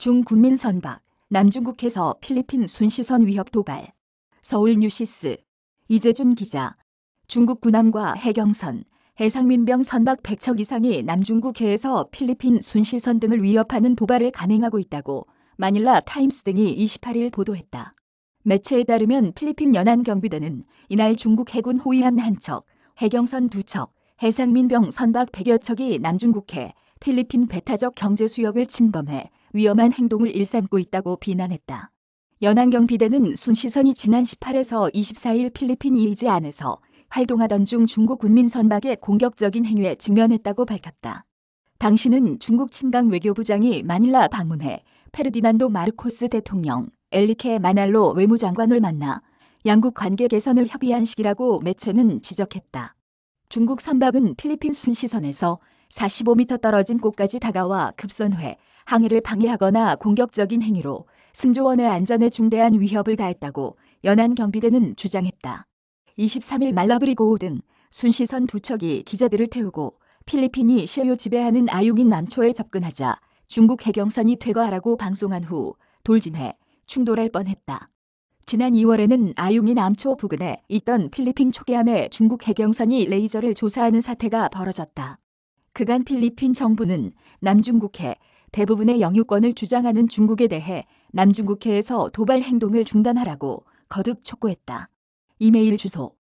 중군민 선박, 남중국해서 필리핀 순시선 위협 도발. 서울 뉴시스. 이재준 기자. 중국 군함과 해경선, 해상민병 선박 100척 이상이 남중국해에서 필리핀 순시선 등을 위협하는 도발을 감행하고 있다고 마닐라 타임스 등이 28일 보도했다. 매체에 따르면 필리핀 연안 경비대는 이날 중국 해군 호위함 한 척, 해경선 두 척, 해상민병 선박 100여 척이 남중국해, 필리핀 배타적 경제 수역을 침범해 위험한 행동을 일삼고 있다고 비난했다. 연안경 비대는 순시선이 지난 18에서 24일 필리핀 이이지 안에서 활동하던 중 중국 군민 선박의 공격적인 행위에 직면했다고 밝혔다. 당시는 중국 침강 외교부장이 마닐라 방문해 페르디난도 마르코스 대통령, 엘리케 마날로 외무장관을 만나 양국 관계 개선을 협의한 시기라고 매체는 지적했다. 중국 선박은 필리핀 순시선에서 45m 떨어진 곳까지 다가와 급선회, 항해를 방해하거나 공격적인 행위로 승조원의 안전에 중대한 위협을 가했다고 연안 경비대는 주장했다. 23일 말라브리고 등 순시선 두 척이 기자들을 태우고 필리핀이 실효 지배하는 아융인 남초에 접근하자 중국 해경선이 퇴거하라고 방송한 후 돌진해 충돌할 뻔했다. 지난 2월에는 아융인 남초 부근에 있던 필리핀 초계함에 중국 해경선이 레이저를 조사하는 사태가 벌어졌다. 그간 필리핀 정부는 남중국해 대부분의 영유권을 주장하는 중국에 대해 남중국해에서 도발 행동을 중단하라고 거듭 촉구했다. 이메일 주소